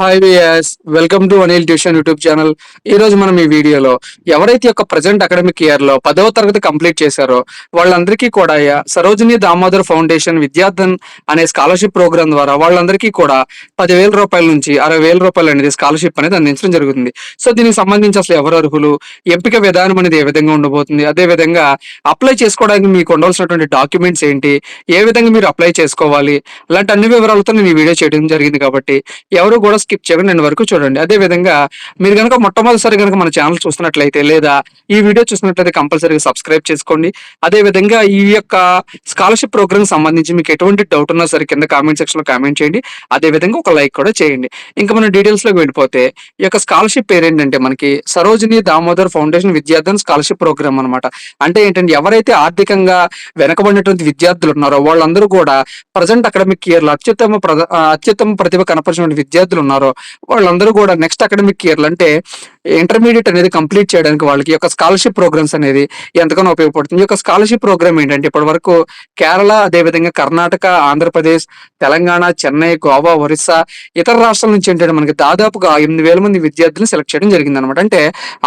Hi వియస్ welcome to Anil tuition YouTube channel ఈ రోజు మనం ఈ వీడియోలో ఎవరైతే యొక్క ప్రజెంట్ అకాడమిక్ ఇయర్లో పదవ తరగతి కంప్లీట్ చేశారో వాళ్ళందరికీ కూడా సరోజిని దామోదర్ ఫౌండేషన్ విద్యార్థన్ అనే స్కాలర్షిప్ ప్రోగ్రామ్ ద్వారా వాళ్ళందరికీ కూడా పదివేల రూపాయల నుంచి అరవై వేల రూపాయలు అనేది స్కాలర్షిప్ అనేది అందించడం జరుగుతుంది. సో దీనికి సంబంధించి అసలు ఎవరు అర్హులు? ఎంపిక విధానం అనేది ఏ విధంగా ఉండబోతుంది? అదే విధంగా అప్లై చేసుకోవడానికి మీకు ఉండవలసినటువంటి డాక్యుమెంట్స్ ఏంటి? ఏ విధంగా మీరు అప్లై చేసుకోవాలి? ఇలాంటి అన్ని వివరాలతో నేను ఈ వీడియో చేయడం జరిగింది కాబట్టి ఎవరు కూడా స్కిప్ చేయకుండా నేను వరకు చూడండి. అదే విధంగా మీరు కనుక మొట్టమొదటిసారి కనుక మన ఛానల్ చూస్తున్నట్లయితే లేదా ఈ వీడియో చూసినట్లయితే కంపల్సరీగా సబ్స్క్రైబ్ చేసుకోండి. అదే విధంగా ఈ యొక్క స్కాలర్షిప్ ప్రోగ్రామ్ సంబంధించి మీకు ఎటువంటి డౌట్ ఉన్నా సరే కింద కామెంట్ సెక్షన్లో కామెంట్ చేయండి. అదే విధంగా ఒక లైక్ కూడా చేయండి. ఇంకా మనం డీటెయిల్స్లోకి వెళ్ళిపోతే ఈ యొక్క స్కాలర్షిప్ పేరు ఏంటంటే మనకి Sarojini Damodar foundation Vidyadhan scholarship programme అన్నమాట. అంటే ఏంటంటే ఎవరైతే ఆర్థికంగా వెనకబడినటువంటి విద్యార్థులు ఉన్నారో వాళ్ళందరూ కూడా ప్రజెంట్ అకాడమిక్ ఇయర్లో అత్యుత్తమ అత్యుత్తమ ప్రతిభ కనపరిచిన విద్యార్థులు ఉన్నారు. వాళ్ళందరూ కూడా నెక్స్ట్ అకాడమిక్ ఇయర్లు అంటే ఇంటర్మీడియట్ అనేది కంప్లీట్ చేయడానికి వాళ్ళకి యొక్క స్కాలర్షిప్ ప్రోగ్రామ్స్ అనేది ఎంతగానో ఉపయోగపడుతుంది. ఈ యొక్క స్కాలర్షిప్ ప్రోగ్రామ్ ఏంటంటే ఇప్పటి వరకు కేరళ అదేవిధంగా కర్ణాటక ఆంధ్రప్రదేశ్ తెలంగాణ చెన్నై గోవా ఒరిస్సా ఇతర రాష్ట్రాల నుంచి ఏంటంటే మనకి దాదాపుగా ఎనిమిది వేల మంది విద్యార్థులను సెలెక్ట్ చేయడం జరిగింది అనమాట అంటే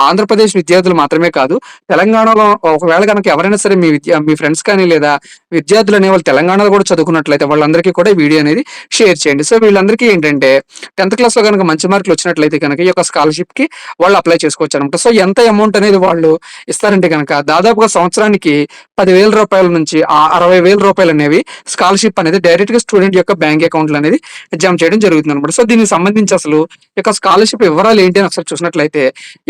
ఆంధ్రప్రదేశ్ విద్యార్థులు మాత్రమే కాదు తెలంగాణలో ఒకవేళ కనుక ఎవరైనా సరే మీ విద్యా మీ ఫ్రెండ్స్ కానీ లేదా విద్యార్థులు అనే వాళ్ళు తెలంగాణలో కూడా చదువుకున్నట్లయితే వాళ్ళందరికీ కూడా వీడియో అనేది షేర్ చేయండి. సో వీళ్ళందరికీ ఏంటంటే టెన్త్ క్లాస్లో కనుక మంచి మార్కులు వచ్చినట్లయితే కనుక ఈ యొక్క స్కాలర్షిప్కి వాళ్ళు అప్లై చేసుకోవచ్చు అనమాట సో ఎంత అమౌంట్ అనేది వాళ్ళు ఇస్తారంటే కనుక దాదాపుగా సంవత్సరానికి పదివేల రూపాయల నుంచి ఆ అరవై వేల రూపాయలు అనేవి స్కాలర్షిప్ అనేది డైరెక్ట్గా స్టూడెంట్ యొక్క బ్యాంక్ అకౌంట్లు అనేది జమ చేయడం జరుగుతుంది అనమాట సో దీనికి సంబంధించి అసలు యొక్క స్కాలర్షిప్ వివరాలు ఏంటి అని ఒకసారి చూసినట్లయితే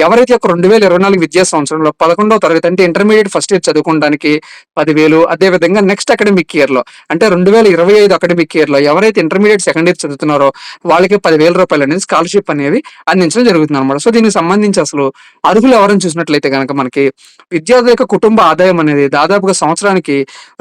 ఎవరైతే ఒక రెండు వేల ఇరవై నాలుగు విద్యా సంవత్సరంలో పదకొండవ తరగతి అంటే ఇంటర్మీడియట్ ఫస్ట్ ఇయర్ చదువుకోవడానికి పదివేలు అదే విధంగా నెక్స్ట్ అకాడమిక్ ఇయర్లో అంటే రెండు వేల ఇరవై ఐదు అకాడమిక్ ఇయర్లో ఎవరైతే ఇంటర్మీడియట్ సెకండ్ ఇయర్ చదువుతున్నారో వాళ్ళకి పదివేల రూపాయలు అనేది స్కాలర్షిప్ అనేవి అందించడం జరుగుతుంది అనమాట సో దీనికి సంబంధించి అసలు అర్హులు ఎవరని చూసినట్లయితే కనుక మనకి విద్యార్థి యొక్క కుటుంబ ఆదాయం అనేది దాదాపుగా సంవత్సరానికి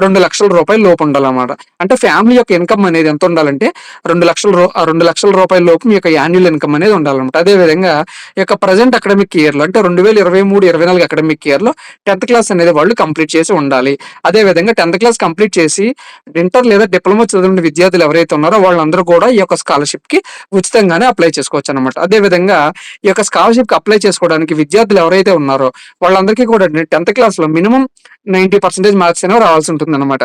రెండు లక్షల రూపాయల లోపు ఉండాలన్నమాట. అంటే ఫ్యామిలీ యొక్క ఇన్కమ్ అనేది ఎంత ఉండాలంటే రెండు లక్షల రెండు లక్షల రూపాయల లోపు మీ యొక్క యాన్యువల్ ఇన్కమ్ అనేది ఉండాలన్నమాట. అదే విధంగా ఈ యొక్క ప్రజెంట్ అకాడమిక్ ఇయర్లో అంటే రెండు వేల ఇరవై మూడు ఇరవై నాలుగు అకాడమిక్ ఇయర్లో టెన్త్ క్లాస్ అనేది వాళ్ళు కంప్లీట్ చేసి ఉండాలి. అదే విధంగా టెన్త్ క్లాస్ కంప్లీట్ చేసి ఇంటర్ లేదా డిప్లొమా చదివిన విద్యార్థులు ఎవరైతే ఉన్నారో వాళ్ళందరూ కూడా ఈ యొక్క స్కాలర్షిప్కి ఉచితంగానే అప్లై చేసుకోవచ్చు అనమాట అదే విధంగా ఈ యొక్క స్కాలర్షిప్ కి అప్లై చేసుకోవడానికి విద్యార్థులు ఎవరైతే ఉన్నారో వాళ్ళందరికీ కూడా టెన్త్ క్లాస్లో మినిమం నైన్టీ పర్సెంటేజ్ మార్క్స్ అనేవి రావాల్సి ఉంటుంది అనమాట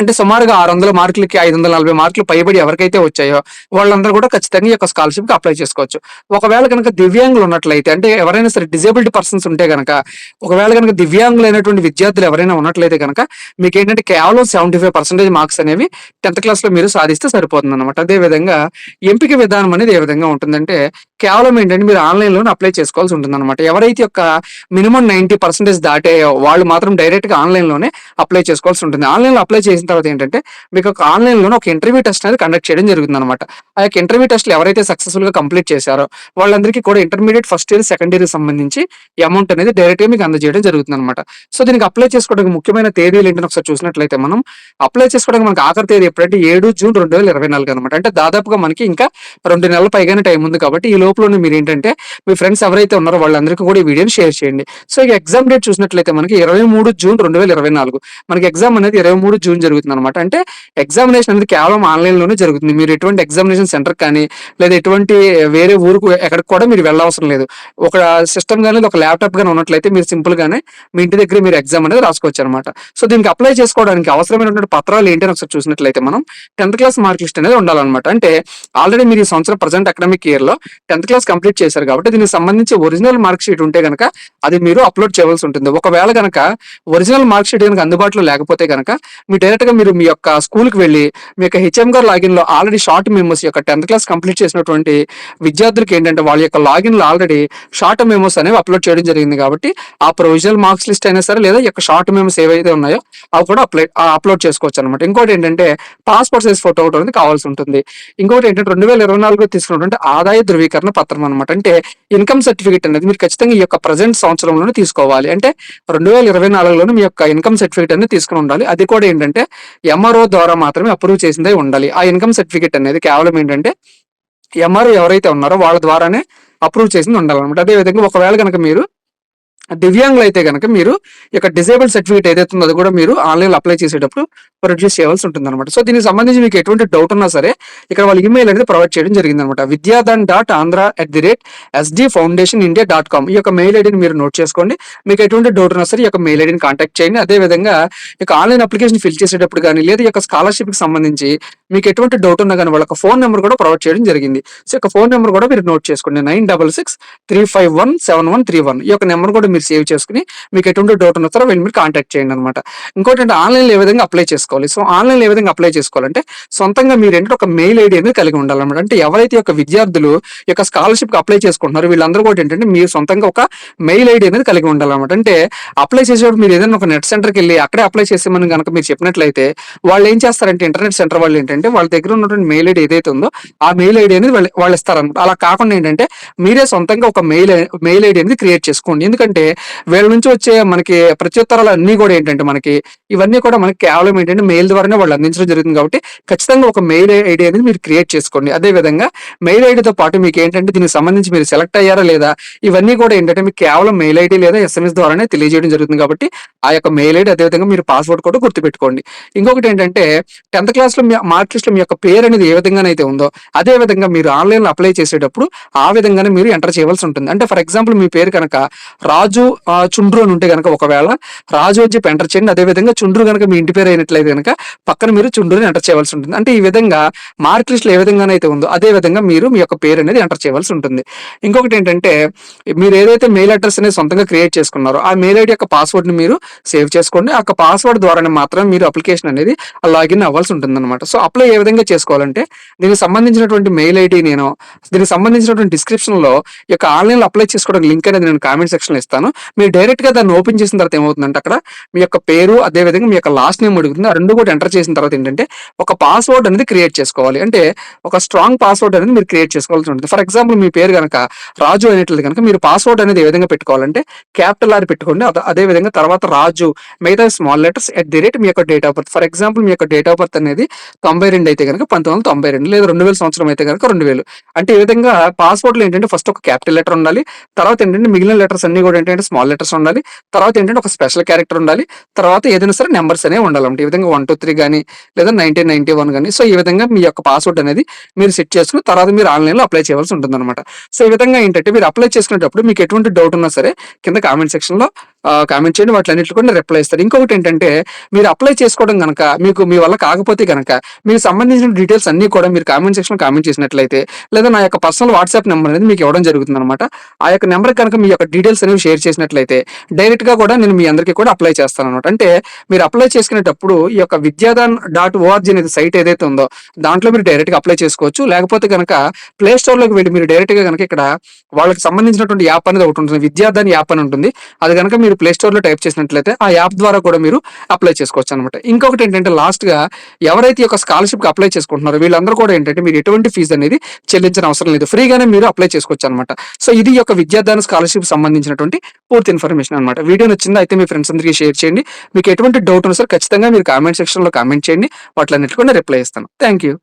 అంటే సుమారుగా ఆరు వందల మార్కులకి ఐదు వందల నలభై మార్కులు పైబడి ఎవరికైతే వచ్చాయో వాళ్ళందరూ కూడా ఖచ్చితంగా ఈ యొక్క స్కాలర్షిప్కి అప్లై చేసుకోవచ్చు. ఒకవేళ కనుక దివ్యాంగులు ఉన్నట్లయితే అంటే ఎవరైనా సరే డిజేబుల్డ్ పర్సన్స్ ఉంటే కనుక ఒకవేళ కనుక దివ్యాంగులైనటువంటి విద్యార్థులు ఎవరైనా ఉన్నట్లయితే కనుక మీకు ఏంటంటే కేవలం సెవెంటీ ఫైవ్ పర్సెంటేజ్ మార్క్స్ అనేవి టెన్త్ క్లాస్లో మీరు సాధిస్తే సరిపోతుంది అనమాట అదే విధంగా ఎంపిక విధానం అనేది ఏ విధంగా ఉంటుందంటే కేవలం ఏంటంటే మీరు ఆన్లైన్లోనే అప్లై చేసుకోవాల్సి ఉంటుంది అనమాట ఎవరైతే యొక్క మినిమం నైన్టీ పర్సెంటేజ్ దాటాయో వాళ్ళు మాత్రం డైరెక్ట్గా ఆన్లైన్లోనే అప్లై చేసుకోవాల్సి ఉంటుంది. ఆన్లైన్లో అప్లై చేసిన తర్వాత ఏంటంటే మీకు ఒక ఆన్లైన్లోనే ఒక ఇంటర్వ్యూ టెస్ట్ అనేది కండక్ట్ చేయడం జరుగుతుంది అనమాట ఆ యొక్క ఇంటర్వ్యూ టెస్ట్లు ఎవరైతే సక్సెస్ఫుల్గా కంప్లీట్ చేశారో వాళ్ళందరికీ కూడా intermediate first year second year సంబంధించి అమౌంట్ అనేది డైరెక్ట్గా మీకు అందజేయడం జరుగుతుంది అనమాట సో దీనికి అప్లై చేసుకోవడానికి ముఖ్యమైన తేదీలు ఏంటని ఒకసారి చూసినట్లయితే మనం అప్లై చేసుకోవడానికి మనకి ఆఖరి తేదీ ఎప్పుడంటే ఏడు జూన్ రెండు వేల ఇరవై నాలుగు అనమాట అంటే దాదాపుగా మనకి ఇంకా రెండు నెలల పైగానే టైం ఉంది కాబట్టి ఈ లోపల మీరు ఏంటంటే మీ ఫ్రెండ్స్ ఎవరైతే ఉన్నారో వాళ్ళందరికీ కూడా ఈ వీడియోని షేర్ చేయండి. సో ఈ ఎగ్జామ్ డేట్ చూసినట్లయితే మనకి ఇరవై మూడు జూన్ రెండు వేల ఇరవై నాలుగు మనకి ఎగ్జామ్ అనేది ఇరవై మూడు జూన్ జరుగుతుంది అనమాట అంటే ఎగ్జామినేషన్ అనేది కేవలం ఆన్లైన్లోనే జరుగుతుంది. మీరు ఎటువంటి ఎగ్జామినేషన్ సెంటర్ కానీ లేదా ఎటువంటి వేరే ఊరుకు ఎక్కడికి కూడా మీరు వెళ్ళవసరం లేదు. ఒక సిస్టమ్ కానీ ఒక ల్యాప్టాప్ కానీ ఉన్నట్లయితే మీరు సింపుల్ గానే మీ ఇంటి దగ్గర మీరు ఎగ్జామ్ అనేది రాసుకోవచ్చు అనమాట సో దీనికి అప్లై చేసుకోవడానికి అవసరమైనటువంటి పత్రాలు ఏంటి అని ఒకసారి చూసినట్లయితే మనం టెన్త్ క్లాస్ మార్క్ లిస్ట్ అనేది ఉండాలన్నమాట. అంటే ఆల్రెడీ మీరు ఈ సంవత్సరం ప్రజెంట్ అకాడమిక్ ఇయర్లో టెన్త్ క్లాస్ కంప్లీట్ చేశారు కాబట్టి దీనికి సంబంధించి ఒరిజినల్ మార్క్ షీట్ ఉంటే కనుక అది మీరు అప్లోడ్ చేయవలసి ఉంటుంది. ఒకవేళ కనుక ఒరిజినల్ మార్క్ షీట్ కనుక అందుబాటులో లేకపోతే కనుక మీ డైరెక్ట్గా మీరు మీ యొక్క స్కూల్కి వెళ్ళి మీ యొక్క హెచ్ఎం గారు లాగిన్లో ఆల్రెడీ షార్ట్ మెమోస్ యొక్క టెన్త్ క్లాస్ కంప్లీట్ చేసినటువంటి విద్యార్థులకి ఏంటంటే వాళ్ళ యొక్క లాగిన్లు ఆల్రెడీ షార్ట్ మెమోస్ అనేవి అప్లోడ్ చేయడం జరిగింది కాబట్టి ఆ ప్రొవిజనల్ మార్క్స్ లిస్ట్ అయినా సరే లేదా యొక్క షార్ట్ మెమోస్ ఏవైతే ఉన్నాయో అవి కూడా అప్లై అప్లోడ్ చేసుకోవచ్చు అనమాట ఇంకోటి ఏంటంటే పాస్పోర్ట్ సైజ్ ఫోటో ఒకటి అనేది కావాల్సి ఉంటుంది. ఇంకోటి ఏంటంటే రెండు వేల ఇరవై నాలుగులో తీసుకున్నటువంటి ఆదాయ ధృవీకరణ పత్రం అనమాట అంటే ఇన్కమ్ సర్టిఫికేట్ అనేది మీరు ఖచ్చితంగా ఈ యొక్క ప్రజెంట్ సంవత్సరంలోనే తీసుకోవాలి. అంటే రెండు వేల ఇరవై నాలుగులోనే మీ యొక్క ఇన్కమ్ సర్టిఫికేట్ అనేది తీసుకుని ఉండాలి. అది కూడా ఏంటంటే ఎంఆర్ఓ ద్వారా మాత్రమే అప్రూవ్ చేసిందే ఉండాలి. ఆ ఇన్కమ్ సర్టిఫికేట్ అనేది కేవలం ఏంటంటే ఎంఆర్ఓ ఎవరైతే ఉన్నారో వాళ్ళ ద్వారానే అప్రూవ్ చేసింది ఉండాలన్నమాట. అదే విధంగా ఒకవేళ కనుక మీరు దివ్యాంగులు అయితే కనుక మీరు యొక్క డిసేబుల్ సర్టిఫికేట్ ఏదైతే ఉందో అది కూడా మీరు ఆన్లైన్లో అప్లై చేసేటప్పుడు ప్రొడ్యూస్ చేయాల్సి ఉంటుంది అనమాట సో దీనికి సంబంధించి మీకు ఎటువంటి డౌట్ ఉన్నా సరే ఇక్కడ వాళ్ళ ఇమెయిల్ అనేది ప్రొవైడ్ చేయడం జరిగింది అనమాట Vidyadhan dot Andhra at the rate SD foundation India dot com ఈ యొక్క మెయిల్ ఐడిని మీరు నోట్ చేసుకోండి. మీకు ఎటువంటి డౌట్ ఉన్నా సరే ఈ యొక్క మెయిల్ ఐడిని కాంటాక్ట్ చేయండి. అదే విధంగా ఈ యొక్క ఆన్లైన్ అప్లికేషన్ ఫిల్ చేసేటప్పుడు కానీ లేదా ఈ యొక్క స్కాలర్షిప్కి సంబంధించి మీకు ఎటువంటి డౌట్ ఉన్నా కానీ వాళ్ళ ఫోన్ నెంబర్ కూడా ప్రొవైడ్ చేయడం జరిగింది. సో యొక్క ఫోన్ నెంబర్ కూడా మీరు నోట్ చేసుకోండి. Nine double six three five one seven one three one ఈ యొక్క నెంబర్ కూడా మీరు సేవ్ చేసుకుని మీకు ఎటువంటి డౌట్ ఉన్న తర్వాత వీళ్ళు మీరు కాంటాక్ట్ చేయండి అనమాట ఇంకోటి అంటే ఆన్లైన్ ఏ విధంగా అప్లై చేసుకోవాలి? సో ఆన్లైన్ ఏ విధంగా అప్లై చేసుకోవాలంటే సొంతంగా మీరు ఏంటంటే ఒక మెయిల్ ఐడి అనేది కలిగి ఉండాలన్నమాట. అంటే ఎవరైతే యొక్క విద్యార్థులు యొక్క స్కాలర్షిప్కి అప్లై చేసుకుంటున్నారో వీళ్ళందరూ కూడా ఏంటంటే మీరు సొంతంగా ఒక మెయిల్ ఐడి అనేది కలిగి ఉండాలన్నమాట. అంటే అప్లై చేసేటప్పుడు మీరు ఏదైనా ఒక నెట్ సెంటర్కి వెళ్ళి అక్కడే అప్లై చేసేమని కనుక మీరు చెప్పినట్లయితే వాళ్ళు ఏం చేస్తారంటే ఇంటర్నెట్ సెంటర్ వాళ్ళు ఏంటంటే వాళ్ళ దగ్గర ఉన్నటువంటి మెయిల్ ఐడి ఏదైతే ఉందో ఆ మెయిల్ ఐడి అనేది వాళ్ళు ఇస్తారనమాట అలా కాకుండా ఏంటంటే మీరే సొంతంగా ఒక మెయిల్ మెయిల్ ఐడి అనేది క్రియేట్ చేసుకోండి. ఎందుకంటే వీళ్ళ నుంచి వచ్చే మనకి ప్రత్యుత్తరాలు అన్ని కూడా ఏంటంటే మనకి ఇవన్నీ కూడా మనకి కేవలం ఏంటంటే మెయిల్ ద్వారానే వాళ్ళు అందించడం జరుగుతుంది కాబట్టి ఖచ్చితంగా ఒక మెయిల్ ఐడి అనేది మీరు క్రియేట్ చేసుకోండి. అదే విధంగా మెయిల్ ఐడితో పాటు మీకు ఏంటంటే దీనికి సంబంధించి మీరు సెలెక్ట్ అయ్యారా లేదా ఇవన్నీ కూడా ఏంటంటే మీకు కేవలం మెయిల్ ఐడి లేదా ఎస్ఎంఎస్ ద్వారానే తెలియజేయడం జరుగుతుంది కాబట్టి ఆ యొక్క మెయిల్ ఐడి అదేవిధంగా మీరు పాస్వర్డ్ కూడా గుర్తుపెట్టుకోండి. ఇంకొకటి ఏంటంటే టెన్త్ క్లాస్లో మీ మార్క్ లిస్ట్లో మీ యొక్క పేరు అనేది ఏ విధంగానైతే ఉందో అదే విధంగా మీరు ఆన్లైన్లో అప్లై చేసేటప్పుడు ఆ విధంగానే మీరు ఎంటర్ చేయవలసి ఉంటుంది. అంటే ఫర్ ఎగ్జాంపుల్ మీ పేరు కనుక రాజు ఆ, చుండ్రు అని ఉంటే కనుక ఒకవేళ రాజు అని చెప్పి ఎంటర్ చేయండి. అదే విధంగా చుండ్రు కనుక మీ ఇంటి పేరు అయినట్లయితే కనుక పక్కన మీరు చుండ్రుని ఎంటర్ చేయవలసి ఉంటుంది. అంటే ఈ విధంగా మార్క్ లిస్ట్ ఏ విధంగానైతే ఉందో అదే విధంగా మీరు మీ యొక్క పేరు అనేది ఎంటర్ చేయవలసి ఉంటుంది. ఇంకొకటి ఏంటంటే మీరు ఏదైతే మెయిల్ అడ్రస్ అనేది సొంతంగా క్రియేట్ చేసుకున్నారో ఆ మెయిల్ ఐడి యొక్క పాస్వర్డ్ని మీరు సేవ్ చేసుకోండి. ఆ యొక్క పాస్వర్డ్ ద్వారానే మాత్రం మీరు అప్లికేషన్ అనేది లాగిన్ అవ్వాల్సి ఉంటుంది అనమాట సో అప్లై ఏ విధంగా చేసుకోవాలంటే దీనికి సంబంధించినటువంటి మెయిల్ ఐడి నేను దీనికి సంబంధించినటువంటి డిస్క్రిప్షన్లో ఈ యొక్క ఆన్లైన్లో అప్లై చేసుకోవడానికి లింక్ అనేది నేను కామెంట్ సెక్షన్ ఇస్తాను. చెప్తాను మీరు డైరెక్ట్గా దాన్ని ఓపెన్ చేసిన తర్వాత ఏమవుతుందంటే అక్కడ మీ యొక్క పేరు అదే విధంగా మీ యొక్క లాస్ట్ నేమ్ అడుగుతుంది. ఆ రెండు కూడా ఎంటర్ చేసిన తర్వాత ఏంటంటే ఒక పాస్వర్డ్ అనేది క్రియేట్ చేసుకోవాలి. అంటే ఒక స్ట్రాంగ్ పాస్వర్డ్ అనేది మీరు క్రియేట్ చేసుకోవాల్సి ఉంటుంది. ఫర్ ఎగ్జాంపుల్ మీ పేరు కనుక రాజు అనేట్లేదు కనుక మీరు పాస్వర్డ్ అనేది ఏ విధంగా పెట్టుకోవాలంటే క్యాపిటల్ ఆర్ పెట్టుకోండి. అదే విధంగా తర్వాత రాజు మిగతా small letters at the rate మీ యొక్క date of birth. For example మీ యొక్క డేట్ ఆఫ్ బర్త్ అనేది తొంభై రెండు అయితే కనుక పంతొమ్మిది వందల తొంభై రెండు లేదా రెండు వేల సంవత్సరం అయితే కనుక రెండు వేలు. అంటే ఈ విధంగా పాస్వర్డ్లో ఏంటంటే ఫస్ట్ ఒక క్యాపిటల్ లెటర్ ఉండాలి. తర్వాత ఏంటంటే మిగిలిన లెటర్స్ అన్ని కూడా ఏంటంటే స్మాల్ లెటర్స్ ఉండాలి. తర్వాత ఏంటంటే ఒక స్పెషల్ క్యారెక్టర్ ఉండాలి. తర్వాత ఏదైనా సరే నెంబర్స్ అనేవి ఉండాలంటే. ఈ విధంగా వన్ టూ త్రీ కానీ లేదా నైన్టీన్ నైన్టీ వన్ కానీ సో ఈ విధంగా మీ యొక్క పాస్వర్డ్ అనేది మీరు సెట్ చేసుకుని తర్వాత మీరు ఆన్లైన్లో అప్లై చేయవలసి ఉంటుంది అనమాట సో ఈ విధంగా ఏంటంటే మీరు అప్లై చేసుకునేటప్పుడు మీకు ఎటువంటి డౌట్ ఉన్నా సరే కింద కామెంట్ సెక్షన్లో కామెంట్ చేయండి. వాటిలన్నింటి కూడా రిప్లై ఇస్తారు. ఇంకొకటి ఏంటంటే మీరు అప్లై చేసుకోవడం కనుక మీకు మీ వల్ల కాకపోతే కనుక మీకు సంబంధించిన డీటెయిల్స్ అన్ని కూడా మీరు కామెంట్ సెక్షన్ కామెంట్ చేసినట్లయితే లేదా నా యొక్క పర్సనల్ వాట్సాప్ నెంబర్ అనేది మీకు ఇవ్వడం జరుగుతుంది అనమాట ఆ యొక్క నెంబర్ కనుక మీ యొక్క డీటెయిల్స్ అనేవి షేర్ చేసినట్లయితే డైరెక్ట్గా కూడా నేను మీ అందరికీ కూడా అప్లై చేస్తాను అనమాట అంటే మీరు అప్లై చేసుకునేటప్పుడు ఈ యొక్క Vidyadaan dot O R G అనేది సైట్ ఏదైతే ఉందో దాంట్లో మీరు డైరెక్ట్గా అప్లై చేసుకోవచ్చు. లేకపోతే కనుక ప్లే స్టోర్లోకి వెళ్ళి మీరు డైరెక్ట్గా కనుక ఇక్కడ వాళ్ళకి సంబంధించినటువంటి యాప్ అనేది ఒకటి ఉంటుంది. విద్యాదాన్ యాప్ అని ఉంటుంది. అది కనుక మీరు ప్లే స్టోర్ టైప్ చేసినట్లయితే ఆ యాప్ ద్వారా కూడా మీరు అప్లై చేసుకోవచ్చు అనమాట ఇంకొకటి ఏంటంటే లాస్ట్గా ఎవరైతే ఒక యొక్క అప్లై చేసుకుంటున్నారో వీళ్ళందరూ కూడా ఏంటంటే మీరు ఎటువంటి ఫీజు అనేది చెల్లించిన అవసరం లేదు. ఫ్రీగానే మీరు అప్లై చేసుకోవచ్చు అనమాట సో ఇది యొక్క విద్యాదాన స్కాలర్షిప్ సంబంధించినటువంటి పూర్తి ఇన్ఫర్మేషన్ అనమాట వీడియో నచ్చింది అయితే మీ ఫ్రెండ్స్ అందరికీ షేర్ చేయండి. మీకు ఎటువంటి డౌట్ ఉన్నా సరే ఖచ్చితంగా మీరు కామెంట్ సెక్షన్లో కామెంట్ చేయండి. వాటిలన్నిటి కూడా రిప్లై ఇస్తాను థ్యాంక్ యూ